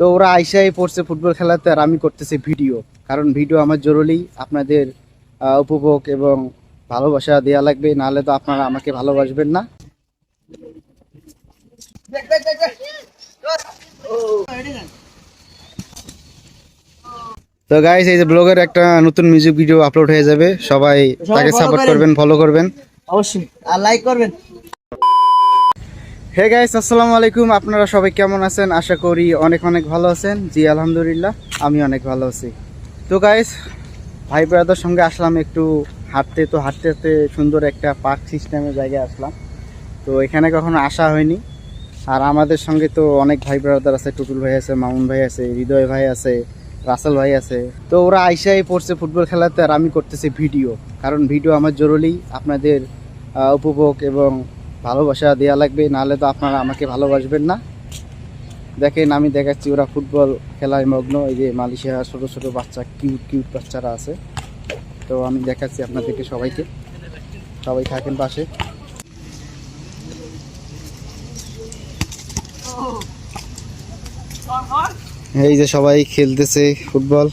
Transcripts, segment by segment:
তো ওরা আইসাই পড়ছে ফুটবল খেলাতে আর আমি করতেছি ভিডিও। কারণ ভিডিও আমার জরুরি আপনাদের উপভোগ এবং ভালোবাসা দেওয়া লাগবে নাহলে তো আপনারা আমাকে ভালোবাসবেন না। তো গাইস এই যে ব্লগের একটা নতুন মিউজিক ভিডিও আপলোড হয়ে যাবে সবাই তাকে সাপোর্ট করবেন ফলো করবেন। অবশ্যই আর লাইক করবেন। হে গাইস আসসালামু আলাইকুম। আপনারা সবাই কেমন আছেন? আশা করি অনেক অনেক ভালো আছেন। জি, আলহামদুলিল্লাহ, আমি অনেক ভালো আছি। তো গাইস ভাই ব্রাদার সঙ্গে আসলাম একটু হাঁটতে। তো হাঁটতে হাঁটতে সুন্দর একটা পার্ক সিস্টেমের জায়গায় আসলাম। তো এখানে কখনো আসা হয়নি। আর আমাদের সঙ্গে তো অনেক ভাই ব্রাদার আছে, টুটুল ভাই আছে, মামুন ভাই আছে, হৃদয় ভাই আছে, রাসেল ভাই আছে। তো ওরা আইসাই পড়ছে ফুটবল খেলাতে আর আমি করতেছি ভিডিও। কারণ ভিডিও আমার জরুরি। আপনাদের উপভোগ এবং ভালোবাসা দেওয়া লাগবে, নাহলে তো আপনারা আমাকে ভালোবাসবেন না। দেখেন, আমি দেখাচ্ছি ওরা ফুটবল খেলায় মগ্ন, এই যে মালয়েশিয়া ছোট ছোট বাচ্চা কিউট কিউট বাচ্চারা আছে। তো আমি দেখাচ্ছি আপনাদেরকে সবাইকে। সবাই থাকেন পাশে। এই যে সবাই খেলতেছে ফুটবল।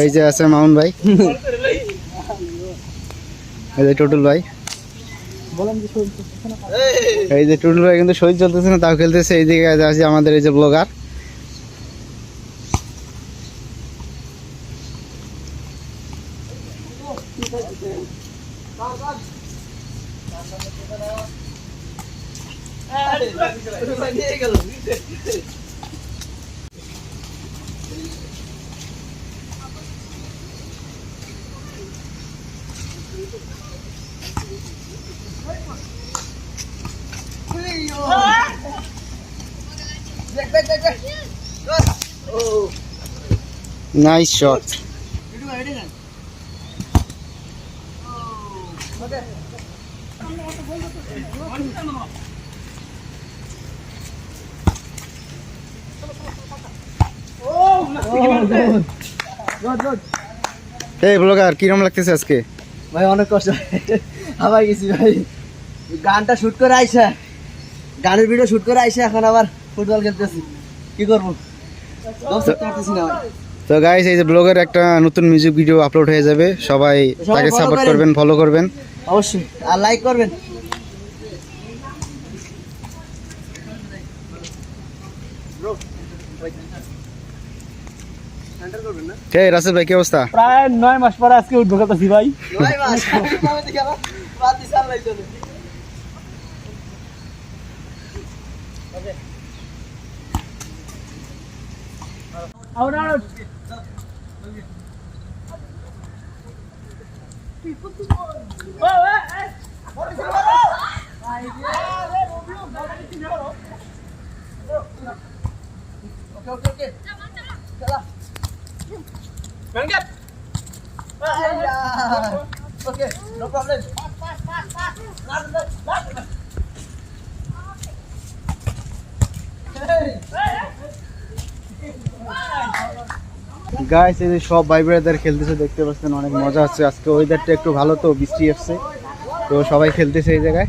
এই যে আছে মামুন ভাই। এই যে টুটুল ভাই। এই যে টুটুল ভাই কিন্তু শরীর চলতেছে না, তাও খেলতেছে। এই দিকে আছে আমাদের এই যে ব্লগার নাইস শট এই ব্লগার কিরম লাগতেছে আজকে? ভাই অনেক কষ্ট। আবার গেছি ভাই। গানটা শুট করে আইসা। গানের ভিডিও শুট করে আইসা এখন আবার ফুটবল খেলতেছি। কি করব। তো গাইস এই যে ব্লগের একটা নতুন মিউজিক ভিডিও আপলোড হয়ে যাবে। সবাই সবাই তাকে সাপোর্ট করবেন ফলো করবেন। অবশ্যই। আর লাইক করবেন। হে রাসেল ভাই কি অবস্থা প্রায় নয় মাস পরে আজকে উঠবো খেলতেছি ভাই চলা ওকে নো প্রবলেম গাইস এই যে সব ভাই ব্রাদার খেলতেছে, দেখতে পাচ্ছেন, অনেক মজা হচ্ছে। আজকে ওয়েদারটা একটু ভালো তো, বৃষ্টি এসছে তো সবাই খেলতেছে এই জায়গায়।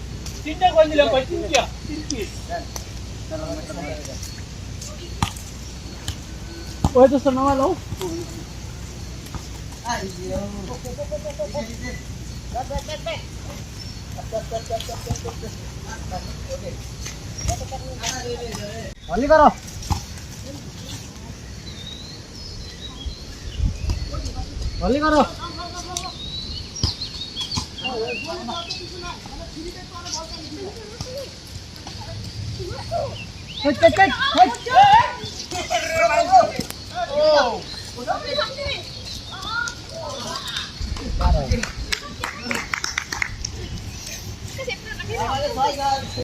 তিনটা করে দিলাম ভাই তিনটা ওই তো শোনা ভালো অনলি করো অনলি করো Hit, hit, hit, hit.